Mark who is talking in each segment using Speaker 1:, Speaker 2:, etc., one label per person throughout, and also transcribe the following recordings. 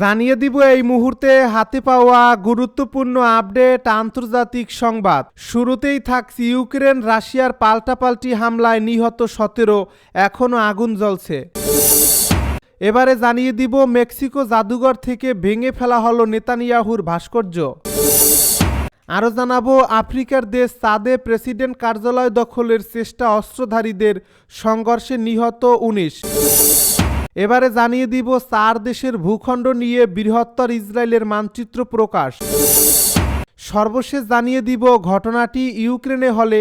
Speaker 1: জানিয়ে দিব এই মুহূর্তে হাতে পাওয়া গুরুত্বপূর্ণ আপডেট আন্তর্জাতিক সংবাদ শুরুতেই থাকছে ইউক্রেন রাশিয়ার পাল্টাপাল্টি হামলায় নিহত সতেরো এখনও আগুন জ্বলছে এবারে জানিয়ে দিব মেক্সিকো জাদুঘর থেকে ভেঙে ফেলা হলো নেতানিয়াহুর ভাস্কর্য আরও জানাবো আফ্রিকার দেশ সাদে প্রেসিডেন্ট কার্যালয় দখলের চেষ্টা অস্ত্রধারীদের সংঘর্ষে নিহত উনিশ এবারে জানিয়ে দিব চার দেশের ভূখণ্ড নিয়ে বৃহত্তর ইসরায়েলের মানচিত্র প্রকাশ সর্বশেষ জানিয়ে দিব ঘটনাটি ইউক্রেনে হলে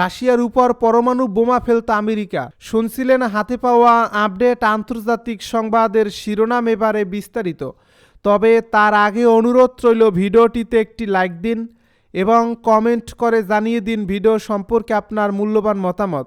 Speaker 1: রাশিয়ার উপর পরমাণু বোমা ফেলত আমেরিকা শুনছিলেন হাতে পাওয়া আপডেট আন্তর্জাতিক সংবাদের শিরোনাম এবারে বিস্তারিত তবে তার আগে অনুরোধ রইল ভিডিওটিতে একটি লাইক দিন এবং কমেন্ট করে জানিয়ে দিন ভিডিও সম্পর্কে আপনার মূল্যবান মতামত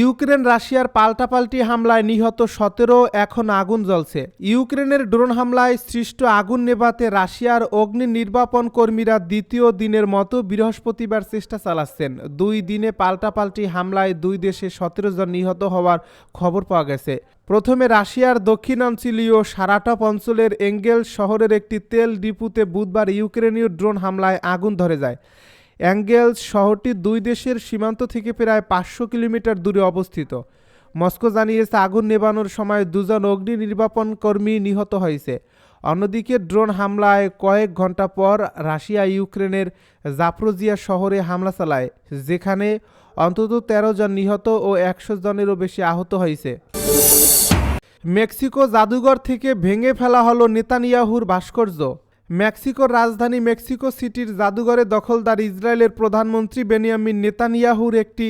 Speaker 1: ইউক্রেন রাশিয়ার পাল্টাপাল্টি হামলায় নিহত সতেরো এখন আগুন জ্বলছে ইউক্রেনের ড্রোন হামলায় সৃষ্ট আগুন নেভাতে রাশিয়ার অগ্নি নির্বাপন কর্মীরা দ্বিতীয় দিনের মতো বৃহস্পতিবার চেষ্টা চালাচ্ছেন দুই দিনে পাল্টাপাল্টি হামলায় দুই দেশে সতেরো জন নিহত হওয়ার খবর পাওয়া গেছে প্রথমে রাশিয়ার দক্ষিণাঞ্চলীয় সারাটপ অঞ্চলের এঙ্গেল শহরের একটি তেল ডিপুতে বুধবার ইউক্রেনীয় ড্রোন হামলায় আগুন ধরে যায় অ্যাঙ্গেলস শহরটি দুই দেশের সীমান্ত থেকে প্রায় পাঁচশো কিলোমিটার দূরে অবস্থিত মস্কো জানিয়েছে আগুন নেবানোর সময় দুজন অগ্নি নির্বাপন কর্মী নিহত হয়েছে অন্যদিকে ড্রোন হামলায় কয়েক ঘন্টা পর রাশিয়া ইউক্রেনের জাফরোজিয়া শহরে হামলা চালায় যেখানে অন্তত ১৩ জন নিহত ও একশো জনেরও বেশি আহত হয়েছে মেক্সিকো জাদুঘর থেকে ভেঙে ফেলা হলো নেতানিয়াহুর ভাস্কর্য মেক্সিকোর রাজধানী মেক্সিকো সিটির জাদুঘরে দখলদার ইসরায়েলের প্রধানমন্ত্রী বেনিয়ামিন নেতানিয়াহুর একটি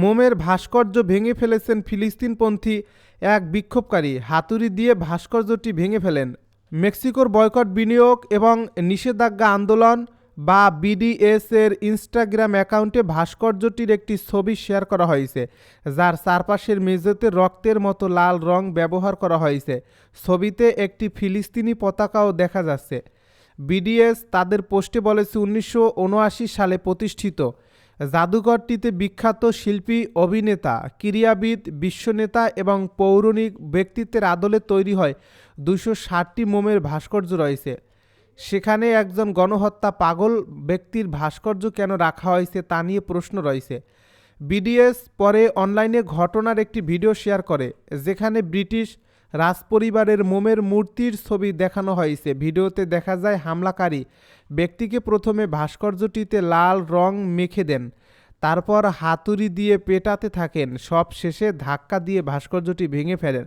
Speaker 1: মোমের ভাস্কর্য ভেঙে ফেলেছেন ফিলিস্তিনপন্থী এক বিক্ষোভকারী হাতুড়ি দিয়ে ভাস্কর্যটি ভেঙে ফেলেন মেক্সিকোর বয়কট বিনিয়োগ এবং নিষেধাজ্ঞা আন্দোলন বা বিডিএস এর ইনস্টাগ্রাম অ্যাকাউন্টে ভাস্কর্যটির একটি ছবি শেয়ার করা হয়েছে যার চারপাশের মেঝেতে রক্তের মতো লাল রং ব্যবহার করা হয়েছে ছবিতে একটি ফিলিস্তিনি পতাকাও দেখা যাচ্ছে বিডিএস তাদের পোস্টে বলেছে উনিশশো সালে প্রতিষ্ঠিত জাদুঘরটিতে বিখ্যাত শিল্পী অভিনেতা ক্রীড়াবিদ বিশ্বনেতা এবং পৌরাণিক ব্যক্তিত্বের আদলে তৈরি হয় দুশো ষাটটি মোমের ভাস্কর্য রয়েছে সেখানে একজন গণহত্যা পাগল ব্যক্তির ভাস্কর্য কেন রাখা হয়েছে তা নিয়ে প্রশ্ন রয়েছে বিডিএস পরে অনলাইনে ঘটনার একটি ভিডিও শেয়ার করে যেখানে ব্রিটিশ রাজপরিবারের মোমের মূর্তির ছবি দেখানো হয়েছে ভিডিওতে দেখা যায় হামলাকারী ব্যক্তিকে প্রথমে ভাস্কর্যটিতে লাল রং মেখে দেন তারপর হাতুড়ি দিয়ে পেটাতে থাকেন সব শেষে ধাক্কা দিয়ে ভাস্কর্যটি ভেঙে ফেলেন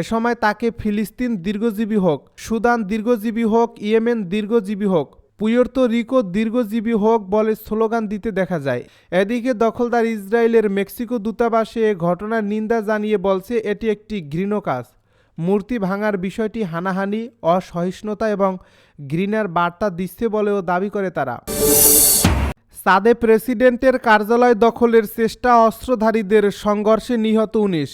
Speaker 1: এ সময় তাকে ফিলিস্তিন দীর্ঘজীবী হোক সুদান দীর্ঘজীবী হোক ইয়েমেন দীর্ঘজীবী হোক পুয়র্ত রিকো দীর্ঘজীবী হোক বলে স্লোগান দিতে দেখা যায় এদিকে দখলদার ইসরায়েলের মেক্সিকো দূতাবাসে ঘটনার নিন্দা জানিয়ে বলছে এটি একটি ঘৃণ কাজ মূর্তি ভাঙার বিষয়টি হানাহানি অসহিষ্ণুতা এবং গ্রিনার বার্তা দিচ্ছে বলেও দাবি করে তারা সাদে প্রেসিডেন্টের কার্যালয় দখলের চেষ্টা অস্ত্রধারীদের সংঘর্ষে নিহত উনিশ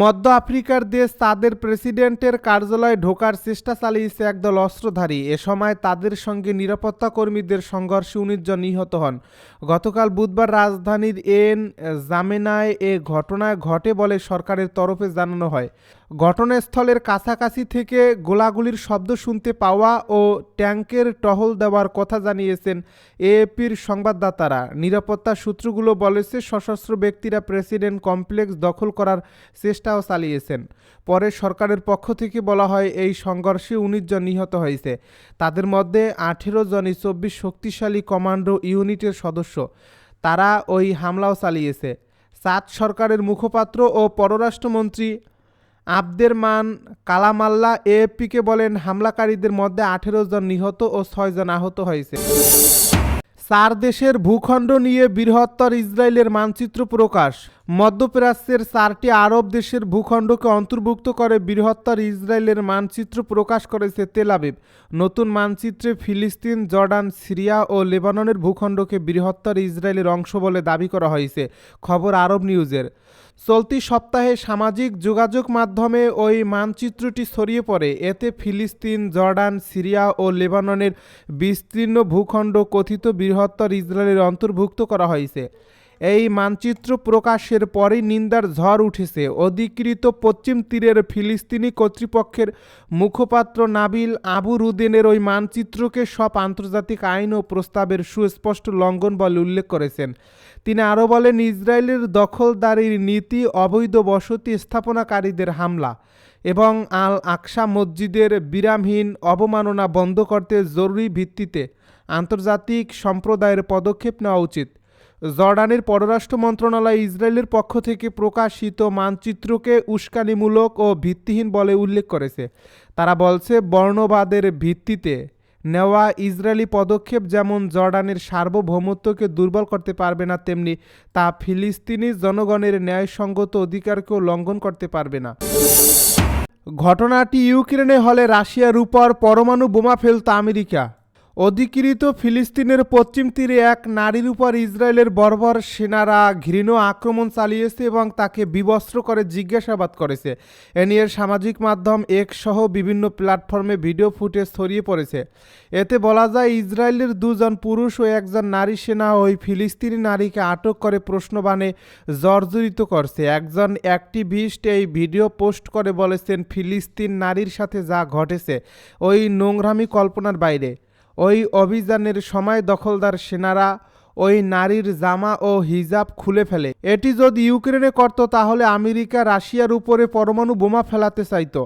Speaker 1: মধ্য আফ্রিকার দেশ তাদের প্রেসিডেন্টের কার্যালয়ে ঢোকার চেষ্টা চালিয়েছে একদল অস্ত্রধারী এ সময় তাদের সঙ্গে নিরাপত্তা কর্মীদের সংঘর্ষে উনিশজন নিহত হন গতকাল বুধবার রাজধানীর এন জামেনায় এ ঘটনা ঘটে বলে সরকারের তরফে জানানো হয় ঘটনাস্থলের কাছাকাছি থেকে গোলাগুলির শব্দ শুনতে পাওয়া ও ট্যাঙ্কের টহল দেওয়ার কথা জানিয়েছেন এএপির সংবাদদাতারা নিরাপত্তা সূত্রগুলো বলেছে সশস্ত্র ব্যক্তিরা প্রেসিডেন্ট কমপ্লেক্স দখল করার চেষ্টাও চালিয়েছেন পরে সরকারের পক্ষ থেকে বলা হয় এই সংঘর্ষে উনিশ জন নিহত হয়েছে তাদের মধ্যে আঠেরো জনই চব্বিশ শক্তিশালী কমান্ডো ইউনিটের সদস্য তারা ওই হামলাও চালিয়েছে সাত সরকারের মুখপাত্র ও পররাষ্ট্রমন্ত্রী আবদের মান কালামাল্লা এএফপিকে বলেন হামলাকারীদের মধ্যে আঠেরো জন নিহত ও ছয়জন আহত হয়েছে চার দেশের ভূখণ্ড নিয়ে বৃহত্তর ইসরায়েলের মানচিত্র প্রকাশ মধ্যপ্রাচ্যের চারটি আরব দেশের ভূখণ্ডকে অন্তর্ভুক্ত করে বৃহত্তর ইসরায়েলের মানচিত্র প্রকাশ করেছে তেলাবিব নতুন মানচিত্রে ফিলিস্তিন জর্ডান সিরিয়া ও লেবাননের ভূখণ্ডকে বৃহত্তর ইসরায়েলের অংশ বলে দাবি করা হয়েছে খবর আরব নিউজের চলতি সপ্তাহে সামাজিক যোগাযোগ মাধ্যমে ওই মানচিত্রটি ছড়িয়ে পড়ে এতে ফিলিস্তিন জর্ডান সিরিয়া ও লেবাননের বিস্তীর্ণ ভূখণ্ড কথিত বৃহত্তর ইসরায়েলের অন্তর্ভুক্ত করা হয়েছে এই মানচিত্র প্রকাশের পরেই নিন্দার ঝড় উঠেছে অধিকৃত পশ্চিম তীরের ফিলিস্তিনি কর্তৃপক্ষের মুখপাত্র নাবিল আবু রুদিনের ওই মানচিত্রকে সব আন্তর্জাতিক আইন ও প্রস্তাবের সুস্পষ্ট লঙ্ঘন বলে উল্লেখ করেছেন তিনি আরও বলেন ইসরায়েলের দখলদারির নীতি অবৈধ বসতি স্থাপনাকারীদের হামলা এবং আল আকসা মসজিদের বিরামহীন অবমাননা বন্ধ করতে জরুরি ভিত্তিতে আন্তর্জাতিক সম্প্রদায়ের পদক্ষেপ নেওয়া উচিত জর্ডানের পররাষ্ট্র মন্ত্রণালয় ইসরায়েলের পক্ষ থেকে প্রকাশিত মানচিত্রকে উস্কানিমূলক ও ভিত্তিহীন বলে উল্লেখ করেছে তারা বলছে বর্ণবাদের ভিত্তিতে নেওয়া ইসরায়েলি পদক্ষেপ যেমন জর্ডানের সার্বভৌমত্বকে দুর্বল করতে পারবে না তেমনি তা ফিলিস্তিনি জনগণের ন্যায়সঙ্গত অধিকারকেও লঙ্ঘন করতে পারবে না ঘটনাটি ইউক্রেনে হলে রাশিয়ার উপর পরমাণু বোমা ফেলত আমেরিকা অধিকৃত ফিলিস্তিনের পশ্চিম তীরে এক নারীর উপর ইসরায়েলের বর্বর সেনারা ঘৃণ আক্রমণ চালিয়েছে এবং তাকে বিবস্ত্র করে জিজ্ঞাসাবাদ করেছে এ নিয়ে সামাজিক মাধ্যম এক সহ বিভিন্ন প্ল্যাটফর্মে ভিডিও ফুটেজ ছড়িয়ে পড়েছে এতে বলা যায় ইসরায়েলের দুজন পুরুষ ও একজন নারী সেনা ওই ফিলিস্তিনি নারীকে আটক করে প্রশ্নবাণে জর্জরিত করছে একজন অ্যাক্টিভিস্ট এই ভিডিও পোস্ট করে বলেছেন ফিলিস্তিন নারীর সাথে যা ঘটেছে ওই নোংরামি কল্পনার বাইরে ওই অভিযানের সময় দখলদার সেনারা ওই নারীর জামা ও হিজাব খুলে ফেলে এটি যদি ইউক্রেনে করত তাহলে আমেরিকা রাশিয়ার উপরে পরমাণু বোমা ফেলাতে চাইত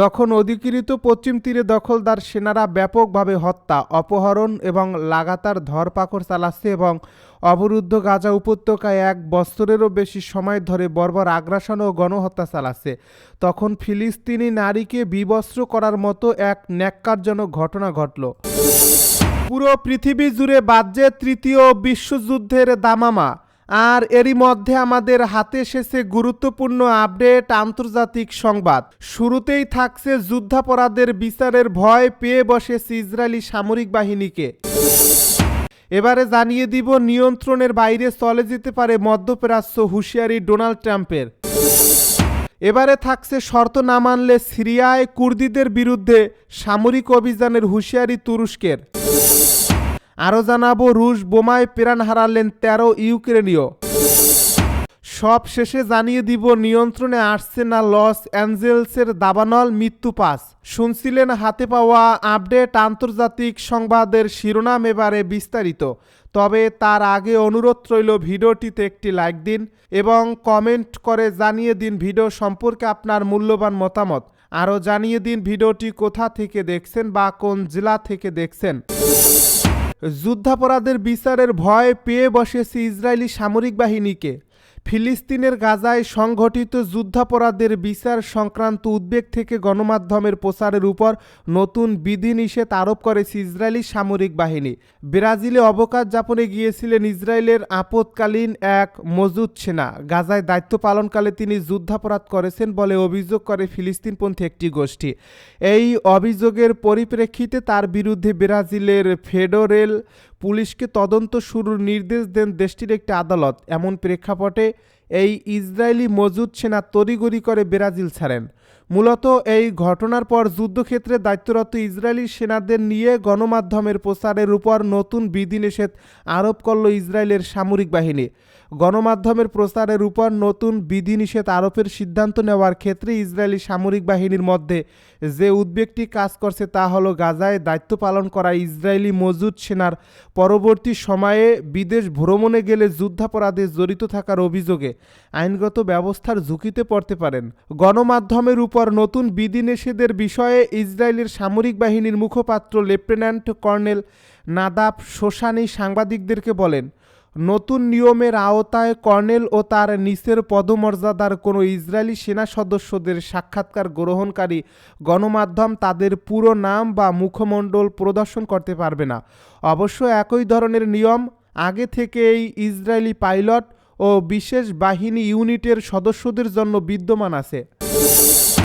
Speaker 1: যখন অধিকৃত পশ্চিম তীরে দখলদার সেনারা ব্যাপকভাবে হত্যা অপহরণ এবং লাগাতার ধরপাকড় চালাচ্ছে এবং অবরুদ্ধ গাজা উপত্যকায় এক বছরেরও বেশি সময় ধরে বর্বর আগ্রাসন ও গণহত্যা চালাচ্ছে তখন ফিলিস্তিনি নারীকে বিবস্ত্র করার মতো এক ন্যাক্কারজনক ঘটনা ঘটল পুরো পৃথিবী জুড়ে বাজ্যে তৃতীয় বিশ্বযুদ্ধের দামামা আর এরই মধ্যে আমাদের হাতে এসেছে গুরুত্বপূর্ণ আপডেট আন্তর্জাতিক সংবাদ শুরুতেই থাকছে যুদ্ধাপরাধের বিচারের ভয় পেয়ে বসেছে ইসরায়েলি সামরিক বাহিনীকে এবারে জানিয়ে দিব নিয়ন্ত্রণের বাইরে চলে যেতে পারে মধ্যপ্রাচ্য হুঁশিয়ারি ডোনাল্ড ট্রাম্পের এবারে থাকছে শর্ত না মানলে সিরিয়ায় কুর্দিদের বিরুদ্ধে সামরিক অভিযানের হুঁশিয়ারি তুরস্কের আরও জানাবো রুশ বোমায় প্রাণ হারালেন তেরো ইউক্রেনীয় সব শেষে জানিয়ে দিব নিয়ন্ত্রণে আসছে না লস অ্যাঞ্জেলসের দাবানল মৃত্যু পাস শুনছিলেন হাতে পাওয়া আপডেট আন্তর্জাতিক সংবাদের শিরোনাম এবারে বিস্তারিত তবে তার আগে অনুরোধ রইল ভিডিওটিতে একটি লাইক দিন এবং কমেন্ট করে জানিয়ে দিন ভিডিও সম্পর্কে আপনার মূল্যবান মতামত আরও জানিয়ে দিন ভিডিওটি কোথা থেকে দেখছেন বা কোন জেলা থেকে দেখছেন যুদ্ধাপরাধের বিচারের ভয় পেয়ে বসেছে ইসরায়েলি সামরিক বাহিনীকে ফিলিস্তিনের গাজায় সংঘটিত যুদ্ধাপরাধের বিচার সংক্রান্ত উদ্বেগ থেকে গণমাধ্যমের প্রচারের উপর নতুন বিধিনিষেধ আরোপ করেছে ইসরায়েলি সামরিক বাহিনী ব্রাজিলে অবকাশ যাপনে গিয়েছিলেন ইসরায়েলের আপতকালীন এক মজুদ সেনা গাজায় দায়িত্ব পালনকালে তিনি যুদ্ধাপরাধ করেছেন বলে অভিযোগ করে ফিলিস্তিনপন্থী একটি গোষ্ঠী এই অভিযোগের পরিপ্রেক্ষিতে তার বিরুদ্ধে ব্রাজিলের ফেডারেল পুলিশকে তদন্ত শুরুর নির্দেশ দেন দেশটির একটি আদালত এমন প্রেক্ষাপটে এই ইসরায়েলি মজুদ সেনা তড়িগড়ি করে ব্রাজিল ছাড়েন মূলত এই ঘটনার পর যুদ্ধক্ষেত্রে দায়িত্বরত ইসরায়েলি সেনাদের নিয়ে গণমাধ্যমের প্রচারের উপর নতুন বিধিনিষেধ আরোপ করল ইসরায়েলের সামরিক বাহিনী গণমাধ্যমের প্রচারের উপর নতুন বিধিনিষেধ আরোপের সিদ্ধান্ত নেওয়ার ক্ষেত্রে ইসরায়েলি সামরিক বাহিনীর মধ্যে যে উদ্বেগটি কাজ করছে তা হলো গাজায় দায়িত্ব পালন করা ইসরায়েলি মজুদ সেনার পরবর্তী সময়ে বিদেশ ভ্রমণে গেলে যুদ্ধাপরাধে জড়িত থাকার অভিযোগে আইনগত ব্যবস্থার ঝুঁকিতে পড়তে পারেন গণমাধ্যমের ইসরায়েলের উপর নতুন বিধিনিষেধের বিষয়ে ইসরায়েলের সামরিক বাহিনীর মুখপাত্র লেফটেন্যান্ট কর্নেল নাদাব সোসানি সাংবাদিকদেরকে বলেন নতুন নিয়মের আওতায় কর্নেল ও তার নিচের পদমর্যাদার কোনো ইসরায়েলি সেনা সদস্যদের সাক্ষাৎকার গ্রহণকারী গণমাধ্যম তাদের পুরো নাম বা মুখমণ্ডল প্রদর্শন করতে পারবে না অবশ্য একই ধরনের নিয়ম আগে থেকেই ইসরায়েলি পাইলট ও বিশেষ বাহিনী ইউনিটের সদস্যদের জন্য বিদ্যমান আছে